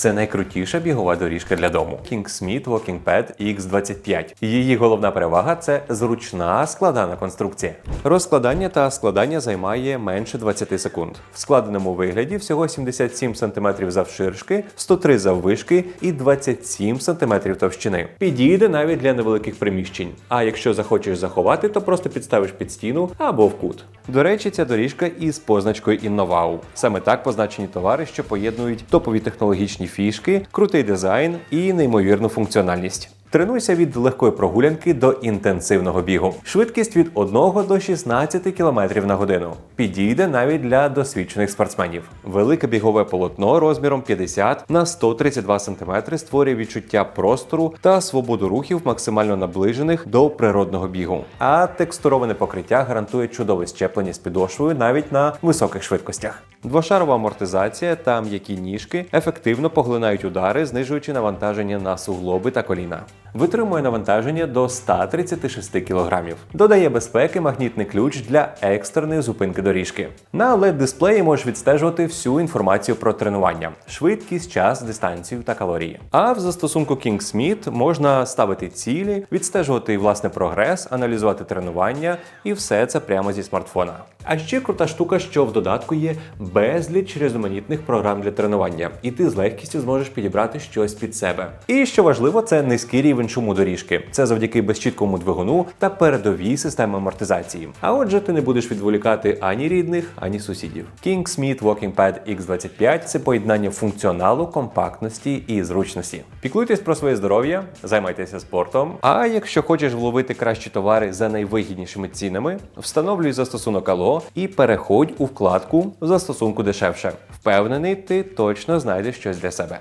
Це найкрутіша бігова доріжка для дому. Kingsmith Walking Pad X25. Її головна перевага це зручна складана конструкція. Розкладання та складання займає менше 20 секунд. В складеному вигляді всього 77 см завширшки, 103 заввишки і 27 см товщини. Підійде навіть для невеликих приміщень. А якщо захочеш заховати, то просто підставиш під стіну або в кут. До речі, ця доріжка із позначкою Інновау. Саме так позначені товари, що поєднують топові технологічні фішки, крутий дизайн і неймовірну функціональність. Тренуйся від легкої прогулянки до інтенсивного бігу. Швидкість від 1 до 16 км на годину. Підійде навіть для досвідчених спортсменів. Велике бігове полотно розміром 50 на 132 см створює відчуття простору та свободу рухів максимально наближених до природного бігу. А текстуроване покриття гарантує чудове щеплення з підошвою навіть на високих швидкостях. Двошарова амортизація та м'які ніжки ефективно поглинають удари, знижуючи навантаження на суглоби та коліна. Витримує навантаження до 136 кг. Додає безпеки магнітний ключ для екстреної зупинки доріжки. На led дисплеї можеш відстежувати всю інформацію про тренування: швидкість, час, дистанцію та калорії. А в застосунку Kingsmith можна ставити цілі, відстежувати власне прогрес, аналізувати тренування і все це прямо зі смартфона. А ще крута штука, що в додатку є безліч різноманітних програм для тренування, і ти з легкістю зможеш підібрати щось під себе. І що важливо, це низький рівень шуму доріжки. Це завдяки безчіткому двигуну та передовій системі амортизації. А отже, ти не будеш відволікати ані рідних, ані сусідів. Kingsmith Walking Pad X25 це поєднання функціоналу, компактності і зручності. Піклуйтесь про своє здоров'я, займайтеся спортом. А якщо хочеш вловити кращі товари за найвигіднішими цінами, встановлюй застосунок Allo і переходь у вкладку застосунку дешевше. Впевнений, ти точно знайдеш щось для себе.